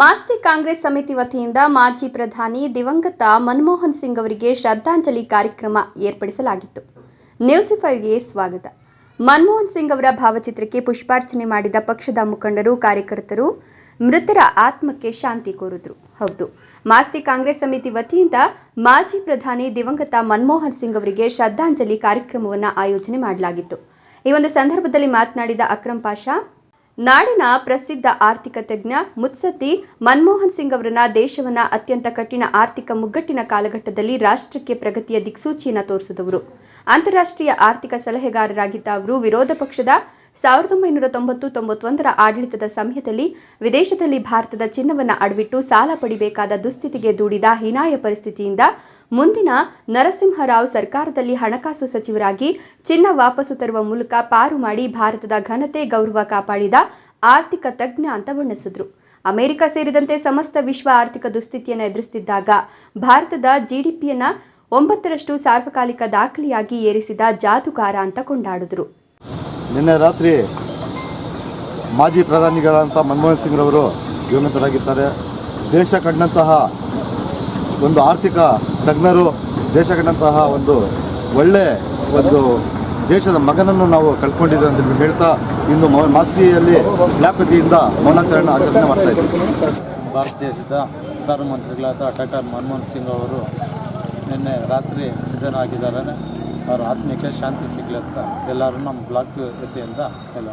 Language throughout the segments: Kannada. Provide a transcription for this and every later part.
ಮಾಸ್ತಿ ಕಾಂಗ್ರೆಸ್ ಸಮಿತಿ ವತಿಯಿಂದ ಮಾಜಿ ಪ್ರಧಾನಿ ದಿವಂಗತ ಮನಮೋಹನ್ ಸಿಂಗ್ ಅವರಿಗೆ ಶ್ರದ್ಧಾಂಜಲಿ ಕಾರ್ಯಕ್ರಮ ಏರ್ಪಡಿಸಲಾಗಿತ್ತು. ನ್ಯೂಸ್ ಸ್ವಾಗತ. ಮನಮೋಹನ್ ಸಿಂಗ್ ಅವರ ಭಾವಚಿತ್ರಕ್ಕೆ ಪುಷ್ಪಾರ್ಚನೆ ಮಾಡಿದ ಪಕ್ಷದ ಮುಖಂಡರು, ಕಾರ್ಯಕರ್ತರು ಮೃತರ ಆತ್ಮಕ್ಕೆ ಶಾಂತಿ ಕೋರಿದ್ರು. ಹೌದು, ಮಾಸ್ತಿ ಕಾಂಗ್ರೆಸ್ ಸಮಿತಿ ವತಿಯಿಂದ ಮಾಜಿ ಪ್ರಧಾನಿ ದಿವಂಗತ ಮನಮೋಹನ್ ಸಿಂಗ್ ಅವರಿಗೆ ಶ್ರದ್ಧಾಂಜಲಿ ಕಾರ್ಯಕ್ರಮವನ್ನು ಆಯೋಜನೆ ಮಾಡಲಾಗಿತ್ತು. ಈ ಒಂದು ಸಂದರ್ಭದಲ್ಲಿ ಮಾತನಾಡಿದ ಅಕ್ರಂ ಪಾಷಾ ನಾಡಿನ ಪ್ರಸಿದ್ಧ ಆರ್ಥಿಕ ತಜ್ಞ ಮುತ್ಸದ್ದಿ ಮನಮೋಹನ್ ಸಿಂಗ್ ಅವರನ್ನ ದೇಶವನ್ನ ಅತ್ಯಂತ ಕಠಿಣ ಆರ್ಥಿಕ ಮುಗ್ಗಟ್ಟಿನ ಕಾಲಘಟ್ಟದಲ್ಲಿ ರಾಷ್ಟ್ರಕ್ಕೆ ಪ್ರಗತಿಯ ದಿಕ್ಸೂಚಿಯನ್ನು ತೋರಿಸಿದವರು. ಅಂತಾರಾಷ್ಟ್ರೀಯ ಆರ್ಥಿಕ ಸಲಹೆಗಾರರಾಗಿದ್ದ ಅವರು ವಿರೋಧ ಪಕ್ಷದ ಸಾವಿರದ ಒಂಬೈನೂರ ತೊಂಬತ್ತು ತೊಂಬತ್ತೊಂದರ ಆಡಳಿತದ ಸಮಯದಲ್ಲಿ ವಿದೇಶದಲ್ಲಿ ಭಾರತದ ಚಿನ್ನವನ್ನು ಅಡವಿಟ್ಟು ಸಾಲ ಪಡಿಬೇಕಾದ ದುಸ್ಥಿತಿಗೆ ದೂಡಿದ ಹೀನಾಯ ಪರಿಸ್ಥಿತಿಯಿಂದ ಮುಂದಿನ ನರಸಿಂಹರಾವ್ ಸರ್ಕಾರದಲ್ಲಿ ಹಣಕಾಸು ಸಚಿವರಾಗಿ ಚಿನ್ನ ವಾಪಸು ತರುವ ಮೂಲಕ ಪಾರು ಮಾಡಿ ಭಾರತದ ಘನತೆ, ಗೌರವ ಕಾಪಾಡಿದ ಆರ್ಥಿಕ ತಜ್ಞ ಅಂತ ಬಣ್ಣಿಸಿದ್ರು. ಅಮೆರಿಕ ಸೇರಿದಂತೆ ಸಮಸ್ತ ವಿಶ್ವ ಆರ್ಥಿಕ ದುಸ್ಥಿತಿಯನ್ನು ಎದುರಿಸುತ್ತಿದ್ದಾಗ ಭಾರತದ ಜಿಡಿಪಿಯನ್ನು ಒಂಬತ್ತರಷ್ಟು ಸಾರ್ವಕಾಲಿಕ ದಾಖಲೆಯಾಗಿ ಏರಿಸಿದ ಜಾದುಗಾರ ಅಂತ ಕೊಂಡಾಡಿದ್ರು. ನಿನ್ನೆ ರಾತ್ರಿ ಮಾಜಿ ಪ್ರಧಾನಿಗಳಾದಂಥ ಮನಮೋಹನ್ ಸಿಂಗ್ರವರು ಜೀವನಂತರಾಗಿದ್ದಾರೆ ದೇಶ ಕಂಡಂತಹ ಒಂದು ಆರ್ಥಿಕ ತಜ್ಞರು, ದೇಶ ಕಂಡಂತಹ ಒಂದು ಒಳ್ಳೆ ಒಂದು ದೇಶದ ಮಗನನ್ನು ನಾವು ಕಳ್ಕೊಂಡಿದ್ದೇವೆ ಅಂತ ಹೇಳ್ತಾ ಇಂದು ಮಾಸ್ತಿಯಲ್ಲಿ ಬ್ಲಾಕ್ ವತಿಯಿಂದ ಮೌನಾಚರಣೆ ಆಚರಣೆ ಮಾಡ್ತಾ ಇದ್ದೀವಿ. ಭಾರತ ದೇಶದ ಪ್ರಧಾನಮಂತ್ರಿಗಳಾದ ಡಾಕ್ಟರ್ ಮನಮೋಹನ್ ಸಿಂಗ್ ಅವರು ನಿನ್ನೆ ರಾತ್ರಿ ನಿಧನ ಆಗಿದ್ದಾರೆ ಅವರ ಆತ್ಮಕ್ಕೆ ಶಾಂತಿ ಸಿಗಲಿ ಅಂತ ಎಲ್ಲರೂ ನಮ್ಮ ಬ್ಲಾಕ್ ವತಿಯಿಂದ ಎಲ್ಲ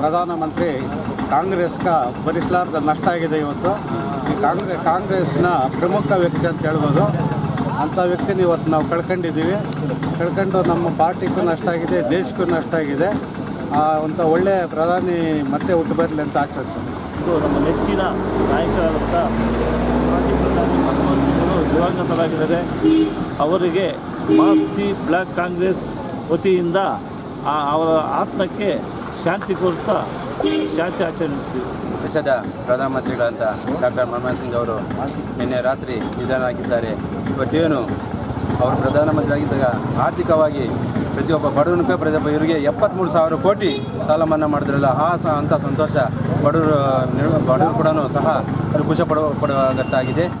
ಪ್ರಧಾನಮಂತ್ರಿ ಕಾಂಗ್ರೆಸ್ಗ ಭರಿಸಲಾರ್ದ ನಷ್ಟ ಆಗಿದೆ ಇವತ್ತು. ಈ ಕಾಂಗ್ರೆಸ್ ಕಾಂಗ್ರೆಸ್ನ ಪ್ರಮುಖ ವ್ಯಕ್ತಿ ಅಂತ ಹೇಳ್ಬೋದು. ಅಂಥ ವ್ಯಕ್ತಿನ ಇವತ್ತು ನಾವು ಕಳ್ಕೊಂಡಿದ್ದೀವಿ. ಕಳ್ಕೊಂಡು ನಮ್ಮ ಪಾರ್ಟಿಗೂ ನಷ್ಟ ಆಗಿದೆ ದೇಶಕ್ಕೂ ನಷ್ಟ ಆಗಿದೆ. ಆ, ಅಂತ ಒಳ್ಳೆಯ ಪ್ರಧಾನಿ ಮತ್ತೆ ಹುಟ್ಟು ಬರಲಿ ಅಂತ ಆಚರಿಸ್ತೀನಿ. ಇದು ನಮ್ಮ ನೆಚ್ಚಿನ ನಾಯಕರಾದಂಥ ಮಾಜಿ ಪ್ರಧಾನಿ ಮನಮೋಹನ್ ದಿವಂಗತರಾಗಿದ್ದಾರೆ ಅವರಿಗೆ ಮಾಸ್ತಿ ಬ್ಲಾಕ್ ಕಾಂಗ್ರೆಸ್ ವತಿಯಿಂದ ಅವರ ಆತ್ಮಕ್ಕೆ ಶಾಂತಿ ಕೋರ್ತಾ ಶಾಂತಿ ಆಚರಿಸ್ತೀವಿ ದೇಶದ ಪ್ರಧಾನಮಂತ್ರಿಗಳಂತ ಡಾಕ್ಟರ್ ಮನಮೋಹನ್ ಸಿಂಗ್ ಅವರು ನಿನ್ನೆ ರಾತ್ರಿ ನಿಧನ ಆಗಿದ್ದಾರೆ ಇವತ್ತೇನು ಅವರು ಪ್ರಧಾನಮಂತ್ರಿ ಆಗಿದ್ದಾಗ ಆರ್ಥಿಕವಾಗಿ ಪ್ರತಿಯೊಬ್ಬ ಬಡವನಿಗೆ ಪ್ರತಿಯೊಬ್ಬ ಇವರಿಗೆ ಎಪ್ಪತ್ತ್ಮೂರು ಸಾವಿರ ಕೋಟಿ ಸಾಲ ಮನ್ನಾ ಮಾಡಿದ್ರಲ್ಲ, ಆ ಸ ಅಂಥ ಸಂತೋಷ ಬಡವರು ಬಡವರು ಕೂಡ ಸಹ ಅದು ಖುಷಿ ಪಡುವ